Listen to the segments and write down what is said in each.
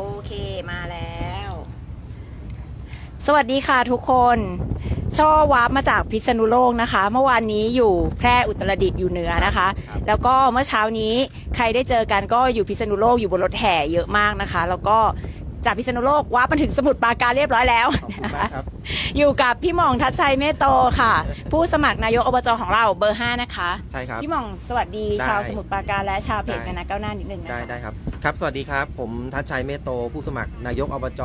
โอเคมาแล้ว สวัสดีค่ะทุกคน ช่อวาร์ปมาจากพิษณุโลกนะคะ เมื่อวานนี้อยู่แพร่อุตรดิตถ์อยู่เหนือนะคะครับแล้วก็เมื่อเช้านี้ใครได้เจอกันก็อยู่พิษณุโลกอยู่บนรถแห่เยอะมากนะคะ แล้วก็ จากพิษณุโลกวาร์ปมาถึงสมุทรปราการเรียบร้อยแล้ว ขอบคุณมากครับ อยู่กับพี่หม่องทัชชัยเมตโตค่ะ ผู้สมัครนายกอบจของเราเบอร์ 5 นะคะ ใช่ครับ พี่หม่องสวัสดีได้ ชาวสมุทรปราการและชาวเพจได้คณะก้าวหน้านิดนึงนะได้คะได้ครับ ครับ สวัสดีครับ ผมทัชชัยเมตโต ผู้สมัครนายกอบจ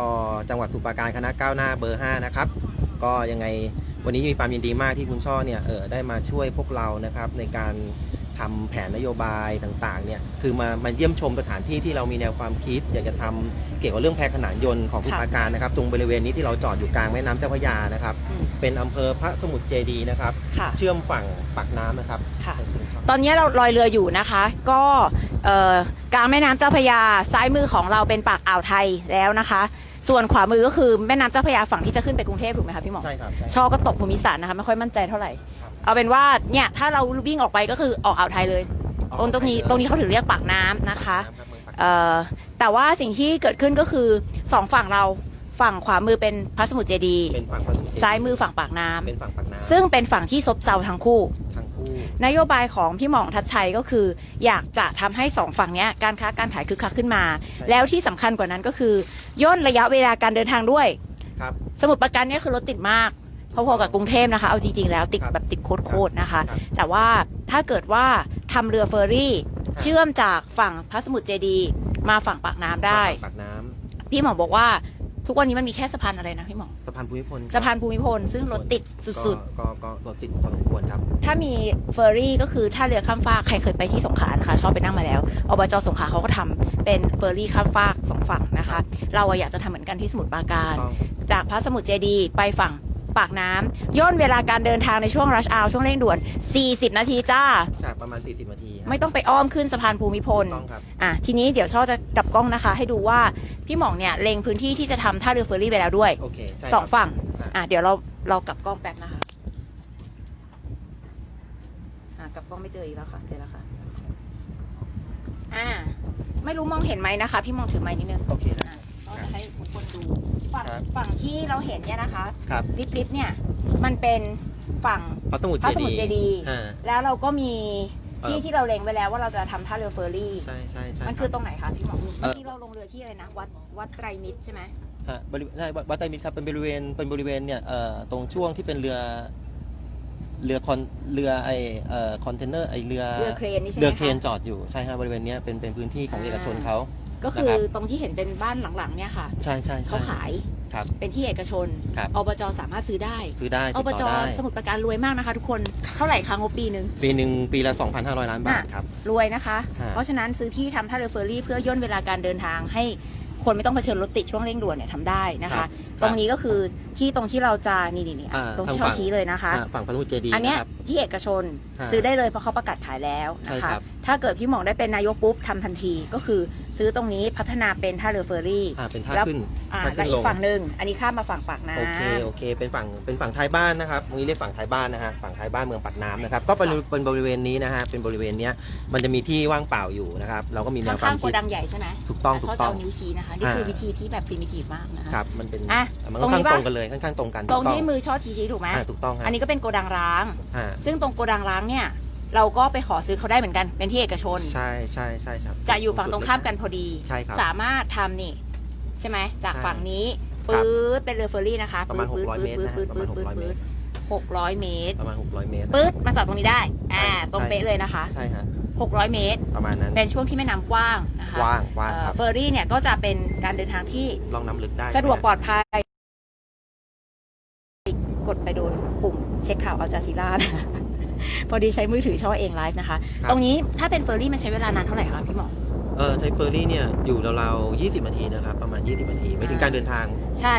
จังหวัดสมุพรปราการคณะก้าวหน้าเบอร์ 5 นะครับ ก็ยังไงวันนี้มีความยินดีมากที่คุณช่อเนี่ยเออได้มาช่วยพวกเรานะครับในการ ทำแผนนโยบายต่างๆเนี่ยคือมามาเยี่ยมชมสถานที่ที่เรามีแนวความคิด อยากจะทำเกี่ยวกับเรื่องแพขนานยนต์ของสมุพรปราการนะครับ ตรงบริเวณนี้ที่เราจอดอยู่กลางแม่น้ำเจ้าพระยานะครับอืมเป็นอำเภอพระสมุทรเจดีย์นะครับค่ะเชื่อมฝั่งปากน้ำนะครับค่ะขอบคุณครับ ตอนนี้เราลอยเรืออยู่นะคะ ก็เอ่อกลางแม่น้ำเจ้าพระยา ซ้ายมือของเราเป็นปากอ่าวไทยแล้วนะคะ ส่วนขวามือก็คือแม่น้ำเจ้าพระยาฝั่งที่จะขึ้นไปกรุงเทพถูกไหมคะพี่หมอใช่ครับใช่ช่อก็ตกภูมิศาสตร์นะคะไม่ค่อยมั่นใจเท่าไหร่ ครับ เอาเป็นว่าเนี่ยถ้าเราวิ่งออกไปก็คือออกอ่าวไทยเลยตรงตรงนี้ตรงนี้เขาถึงเรียกปากน้ำนะคะครับเมืองปาก เอ่อแต่ว่าสิ่งที่เกิดขึ้นก็คือสองฝั่งเรา ฝั่งขวามือเป็นพระสมุทรเจดีย์เป็นฝั่งพระสมุทรเจดีซ้ายมือฝั่งปากน้ำเป็นฝั่งปากน้ำซึ่งเป็นฝั่งที่ซบเซาทั้งคู่ ทั้งคู่นโยบายของพี่หมองทัชชัยก็คือ อยากจะทำให้สองฝั่งเนี้ยการค้าการขายคึกคักขึ้นมา แล้วที่สำคัญกว่านั้นก็คือย่นระยะเวลาการเดินทางด้วย ครับ สมุทรปราการเนี่ยคือรถติดมากพอๆกับกรุงเทพนะคะ เอาจริงๆแล้วติดครับแบบติดโคตรๆนะคะ ครับแต่ว่าถ้าเกิดว่าทำเรือเฟอร์รี่ครับเชื่อมจากฝั่งพระสมุทรเจดีย์มาฝั่งปากน้ำได้ปากน้ำพี่หมอบอกว่า ทุกวันนี้มันมีแค่สะพานอะไรนะพี่หมอสะพานภูมิพลสะพานภูมิพลซึ่งรถติดสุดๆก็ก็ก็รถติดพอสมควรครับ ๆ ถ้ามีเฟอร์รี่ก็คือท่าเรือข้ามฟากใครเคยไปที่สงขลานะคะ ชอบไปนั่งมาแล้วอบจสงขลาเขาก็ทำเป็นเฟอร์รี่ข้ามฟากสองฝั่งนะคะ เราอะอยากจะทำเหมือนกันที่สมุทรปราการ ต้องจากพระสมุทรเจดีย์ไปฝั่งปากน้ำย่นเวลาการเดินทางในช่วงรัชอาวช่วงเร่งด่วน 40 นาทีจ้า จากประมาณ 40นาทีครับ ไม่ต้องไปอ้อมขึ้นสะพานภูมิพล ต้องครับ อะทีนี้เดี๋ยวช่อจะกลับกล้องนะคะ ให้ดูว่าพี่หม่องเนี่ยเล็งพื้นที่ที่จะทำท่าเรือเฟอร์รี่ไปแล้วด้วยโอเค ใช่สองฝั่งครับ อะเดี๋ยวเราเรากลับกล้องแป๊บนะคะอะกลับกล้องไม่เจออีกแล้วค่ะเจอแล้วค่ะอ่าไม่รู้มองเห็นไหมนะคะ พี่มองถือไม้นิดนึงโอเคนะ อะเราจะให้ทุกคนดูฝั่งครับ ฝั่งที่เราเห็นเนี่ยนะคะครับลิฟต์ลิฟต์เนี่ยมันเป็นฝั่งพระสมุทรพระสมุทรเจดีย์อ่าแล้วเราก็มี ที่เออที่เราเล็งไว้แล้วว่าเราจะทำท่าเรือเฟอร์รี่ ใช่ใช่ใช่มันคือตรงไหนคะพี่หมอเมื่อเอ่อกี้เราลงเรือที่อะไรนะ วัดวัดไตรมิตรใช่ไหมอ่าบริใช่วัดวัดไตรมิตรครับเป็นบริเวณเป็นบริเวณเนี่ยเอ่อตรงช่วงที่เป็นเรือเรือคอนเรือไอเอ่อคอนเทนเนอร์ไอเรือเรือเครนนี่ใช่ไหมเรือเครนคะ จอดอยู่ใช่ครับบริเวณเนี้ยเป็นเป็นพื้นที่ของอ่า เอกชนเขา ก็คือนะครับ ตรงที่เห็นเป็นบ้านหลังๆเนี่ยค่ะ ใช่ใช่ใช่เขาขาย ครับเป็นที่เอกชนครับ อบจสามารถซื้อได้ซื้อได้อติดบจต่อได้ สมุทรปราการรวยมากนะคะ ทุกคนเท่าไหร่คะงบปีหนึ่ง ปีหนึ่งปีละ 2,500 ล้านบาทครับ รวยนะคะ ฮะ เพราะฉะนั้นซื้อที่ทำท่าเรือเฟอร์รี่เพื่อย่นเวลาการเดินทางให้คนไม่ต้องเผชิญรถติดช่วงเร่งด่วนเนี่ยทำได้นะครัคะบตรงนี้ก็คือที่ตรงที่เราจะนี่นี่นี่อะอ่าตรงที่ทางฝั่เขาง ชี้เลยนะคะ อ่าฝั่งพระสมุทรเจดีย์อันเนี้ยนะครับ ที่เอกชนฮะซื้อได้เลยเพราะเขาประกาศขายแล้วนะใช่คะ ครับถ้าเกิดพี่หมองได้เป็นนายกปุ๊บทำทันทีก็คือ ซื้อตรงนี้พัฒนาเป็นท่าเรือเฟอร์รี่อ่าเป็นท่าแล้วขึ้นอ่าท่าและขึ้นอีลกงฝั่งหนึ่งอันนี้ข้ามมาฝั่งปากน้ำโอเคโอเค เป็นฝั่งเป็นฝั่งท้ายบ้านนะครับตรงนี้เรียกฝั่งท้ายบ้านนะฮะฝั่งท้ายบ้านเมืองปากน้ำนะครับก็เป็นเป็นบริเวณนี้นะฮะเป็นบริเวณเนี้ยมันจะมีที่ว่างเปล่าอยู่นะครับเราก็มีแนวควาข้ามงๆโกคิด ดังใหญ่ใช่ไหมถูกต้องถูเขากจะต้อง เอานิ้วชี้นะคะนี่คืออ่าวิธีที่แบบพรีมิทีฟมากนะคะ ครับมันเป็นอะมันตรค่องนนี้ข้างปะตรงกันเลยค่อนข้างตรงกันตรงถูกที่มือช่อชี้ๆถูกไหมอ่าถูกต้องฮะอันนี้ก็เป็นโกดังร้าง อ่าซึ่งตรงโกดังร้างเนี่ย เราก็ไปขอซื้อเขาได้เหมือนกัน เป็นที่เอกชน ใช่ใช่ใช่ครับจะอยู่ฝั่งตรงข้ามกันพอดีใช่ครับสามารถทำนี่ ใช่ไหมจากใช่ฝั่งนี้ครับปื๊ดเป็นเรือเฟอร์รี่นะคะประมาณปื๊ด600เมตรปื๊ดนะฮะปื๊ดประมาณปื๊ด600ปื๊ดหกร้อยเมตรประมาณ600เมตรปื๊ดมาจอดตรงนี้ได้อ่าใช่ตรงเป๊ะเลยนะคะใช่ฮะ600เมตรประมาณนั้น เป็นช่วงที่แม่น้ำกว้างนะคะกว้างกว้างเอ่อครับเฟอร์รี่เนี่ยก็จะเป็นการเดินทางที่ลองน้ำลึกได้ สะดวกปลออดภัยกดไปโดนปุ่มเช็คข่าวอัลจาซีรานะคะ พอดีใช้มือถือช่อเองไลฟ์นะคะตรงนี้ถ้าเป็นเฟอร์รี่มันใช้เวลานานเท่าไหร่คะพี่หมอ เออไทเฟอร์รี่เนี่ยอยู่ราวๆ20 นาทีนะครับ ประมาณ 20 นาที ไม่ถึงการเดินทาง ใช่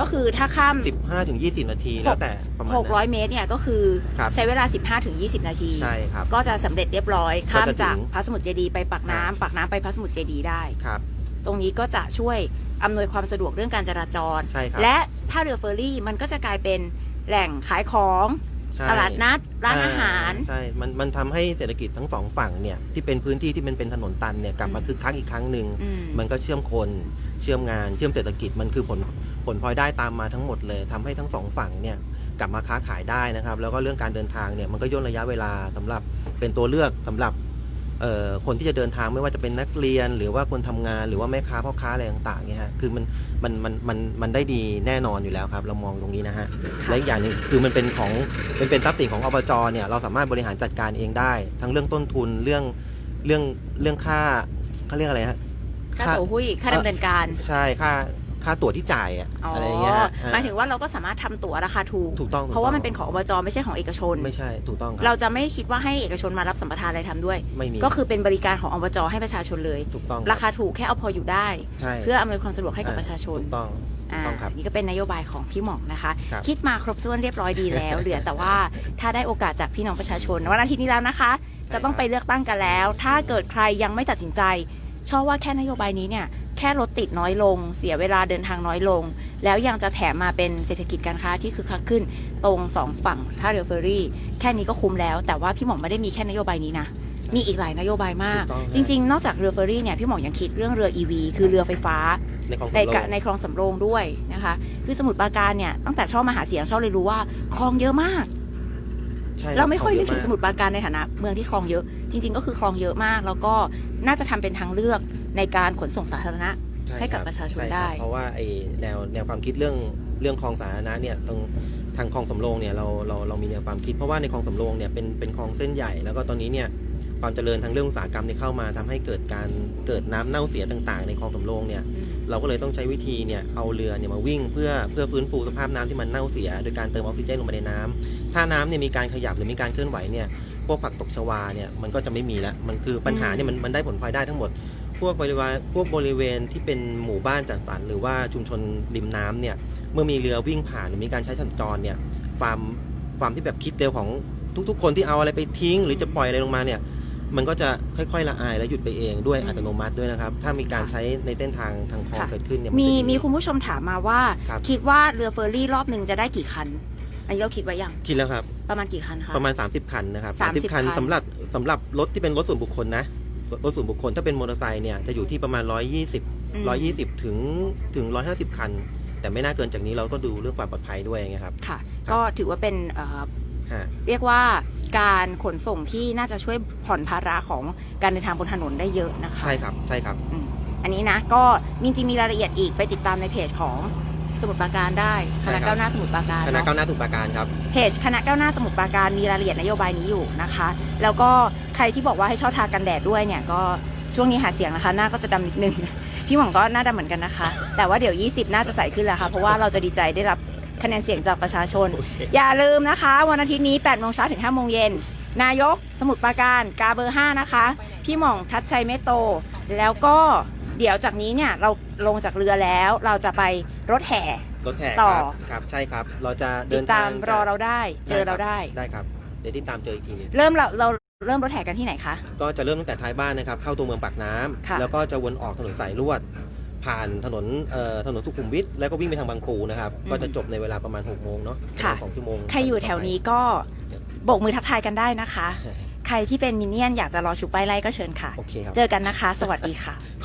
ก็คือถ้าข้าม 15ถึง20 นาที แล้วแต่ประมาณนั้น 600 เมตรเนี่ยก็คือครับ ใช้เวลา 15ถึง20 นาที ใช่ครับ ก็จะสำเร็จเรียบร้อย ข้ามก็จะถึง จากพระสมุทรเจดีย์ไปปากน้ำครับปากน้ำไปพระสมุทรเจดีย์ได้ ครับ ตรงนี้ก็จะช่วยอำนวยความสะดวกเรื่องการจราจร ใช่ครับและถ้าเรือเฟอร์รี่มันก็จะกลายเป็นแหล่งขายของ ใช่ตลาดนัดร้านอาหาร ใช่มันมันทำให้เศรษฐกิจทั้งสองฝั่งเนี่ยที่เป็นพื้นที่ที่มันเป็นถนนตันเนี่ยกลับมาอืมคึกคักอีกครั้งหนึ่ง อืม มันก็เชื่อมคนเชื่อมงานเชื่อมเศรษฐกิจมันคือผลผลพลอยได้ตามมาทั้งหมดเลยทำให้ทั้งสองฝั่งเนี่ยกลับมาค้าขายได้นะครับ แล้วก็เรื่องการเดินทางเนี่ยมันก็ย่นระยะเวลาสำหรับเป็นตัวเลือกสำหรับเอ่อ คนที่จะเดินทางไม่ว่าจะเป็นนักเรียน หรือว่าคนทำงานหรือว่าแม่ค้าพ่อค้าอะไรต่างๆเนี่ยฮะคือมันมันมันมันมันได้ดีแน่นอนอยู่แล้วครับ เรามองตรงนี้นะฮะค่ะและอีกอย่างหนึงคือมันเป็นของมันเป็นทรัพย์สินของอบจเนี่ยเราสามารถบริหารจัดการเองได้ ทั้งเรื่องต้นทุนเรื่องเรื่องเรื่องค่าเขาเรียกอะไรฮะค่าโสหุ้ยค่าดำเนินการใช่ค่า ค่าตั๋วที่จ่ายอะอ๋อออะไรอย่างเงี้ยฮะหมายถึงว่าเราก็สามารถทำตั๋วราคาถูก ถูกต้องถูกต้อง เพราะว่ามันเป็นของอบจไม่ใช่ของเอกชน ไม่ใช่ถูกต้องคเรารับจะไม่คิดว่าให้เอกชนมารับสัมปทานอะไรทำด้วย ไม่มีก็คือเป็นบริการของอบจให้ประชาชนเลย ถูกต้องราคาถูกแค่เอาพออยู่ได้ ใช่เพื่ออำนวยความสะดวกให้กับประชาชน ถูกต้องถูกอ่าต้องครับนี่ก็เป็นนโยบายของพี่หม่องนะคะ ครับ คิดมาครบถ้วนเรียบร้อยดีแล้ว เหลือแต่ว่าถ้าได้โอกาสจากพี่น้องประชาชนวันอาทิตย์นี้แล้วนะคะ จะต้องไปเลือกตั้งกันแล้ว ถ้าเกิดใครยังไม่ตัดสินใจชอบว่าแค่นโยบายนี้เนี่ย แค่รถติดน้อยลง เสียเวลาเดินทางน้อยลง แล้วยังจะแถมมาเป็นเศรษฐกิจการค้าที่คึกคักขึ้น ตรงสองฝั่งท่าเรือเฟอร์รี่ แค่นี้ก็คุ้มแล้ว แต่ว่าพี่หม่องไม่ได้มีแค่นโยบายนี้นะมีอีกหลายนโยบายมากถูกต้องจริง ๆ นอกจากเรือเฟอร์รี่เนี่ยพี่หม่องยังคิดเรื่องเรือ EV คือเรือไฟฟ้าในของในสำโรกะงในคลองสำโรงด้วยนะคะ คือสมุทรปราการเนี่ยตั้งแต่ชอบมาหาเสียงชอบเลยรู้ว่าคลองเยอะมาก ใช่บเราไม่ค่อยนึกขถึงสมุทรปราการในฐานะ เมืองที่คลองเยอะ จริง ๆ ก็คือคลองเยอะมาก แล้วก็น่าจะทำเป็นทางเลือก ในการขนส่งสาธารณะช่ให้กับคประชาชนใครับได้ เพราะว่าไอแนวแนวความคิดเรื่องเรื่องคลองสาธารณะเนี่ยตรงทางคลองสำโรงเนี่ยเราเราเรามีแนวความคิด เพราะว่าในคลองสำโรงเนี่ยเป็นเป็นคลองเส้นใหญ่ แล้วก็ตอนนี้เนี่ยความเจริญทางเรื่องอุตสาหกรรมเนี่ยเข้ามาทำให้เกิดการเกิดน้ำเน่าเสียต่าง ๆ ในคลองสำโรงเนี่ย เราก็เลยต้องใช้วิธีเนี่ยเอาเรือเนี่ยมาวิ่งเพื่อเพื่อฟื้นฟูสภาพน้ำที่มันเน่าเสีย โดยการเติมออกซิเจนลงไปในน้ำถ้าน้ำเนี่ยมีการขยับหรือมีการเคลื่อนไหวเนี่ยพวกผักตกชวาเนี่ยมันก็จะไม่มีแล้วมันคือปัญหาเนี่ยมันมันได้ผลพลอยได้ทั้งหมด พวกบริเวณพวกบริเวณที่เป็นหมู่บ้านจัดสรรหรือว่าชุมชนริมน้ำเนี่ยเมื่อมีเรือวิ่งผ่านหรือมีการใช้สัญจรเนี่ยความความที่แบบคิดเร็วของทุกๆ คนที่เอาอะไรไปทิ้ง หรือจะปล่อยอะไรลงมาเนี่ยมันก็จะค่อยๆละอายและหยุดไปเองด้วยอืมอัตโนมัติด้วยนะครับ ถ้ามีการใช้ในเส้นทางทางคลองค่ะ เกิดขึ้นเนี่ยนมีจะดีมีคุณผู้ชมถามมาว่า ครับ คิดว่าเรือเฟอร์รี่รอบหนึ่งจะได้กี่คัน อันนี้เราคิดไว้ยังคิดแล้วครับ ประมาณกี่คันคะ ประมาณ 30 คันนะครับ30 คันคัน สำหรับสำหรับรถที่เป็นรถส่วนบุคคลนะ รถส่วนบุคคลถ้าเป็นมอเตอร์ไซค์เนี่ยจะอยู่ที่ประมาณ 120 อืม 120 ถึงถึง 150 คัน แต่ไม่น่าเกินจากนี้เราก็ดูเรื่องความปลอดภัยด้วยไงครับค่ะครับก็ถือว่าเป็นเอ่อฮะ เรียกว่าการขนส่งที่น่าจะช่วยผ่อนภาระของการเดินทางบนถนนได้เยอะนะคะ ใช่ครับ ใช่ครับอืมอันนี้นะก็มีจริงมีรายละเอียดอีกไปติดตามในเพจของ สมุทรปราการได้คณะใช่ครับก้าวหน้าสมุทรปราการคณะเนาะก้าวหน้าถูกประการครับเพจคณะก้าวหน้าสมุทรปราการมีรายละเอียดนโยบายนี้อยู่นะคะ แล้วก็ใครที่บอกว่าให้ชอบทากันแดดด้วยเนี่ยก็ช่วงนี้หาเสียงนะคะ หน้าก็จะดำนิดนึงพี่หวังก็หน้าดำเหมือนกันนะคะ แต่ว่าเดี๋ยว 20 น่าจะใสขึ้นแล้วค่ะ เพราะว่าเราจะดีใจได้รับคะแนนเสียงจากประชาชนโอเคอย่าลืมนะคะ วันอาทิตย์นี้8โมงเช้าถึง5โมงเย็นนายก สมุทรปราการกาเบอร์ 5 นะคะ พี่หม่องทัชชัยเมตโต แล้วก็ เดี๋ยวจากนี้เนี่ยเราลงจากเรือแล้วเราจะไปรถแห่ รถแห่ต่อครับครับ ใช่ครับ เราจะเดิตินดตามทงรอเราได้เจอเราได้ ได้ครับ เดี๋ยวติดตามเจออีกทีหนึงเริ่มเราเราเริ่มรถแห่กันที่ไหนคะ ก็จะเริ่มตั้งแต่ท้ายบ้านนะครับ เข้าตัวเมืองปากน้ำค่ะ แล้วก็จะวนออกถนนสายลวด ผ่านถนนเอ่อถนนสุขุมวิทแล้วก็วิ่งไปทางบางปูนะครับ ก็จะจบในเวลาประมาณ6โมงเนาะประมาณสองชั่วโมงใครอยู่แถวนี้ก็โบกมือทักทายกันได้นะคะ ใครที่เป็นมินเนี่ยนอยากจะรอชุบไปไล่ก็เชิญค่ะ โอเคครับ เจอกันนะคะ สวัสดีค่ะ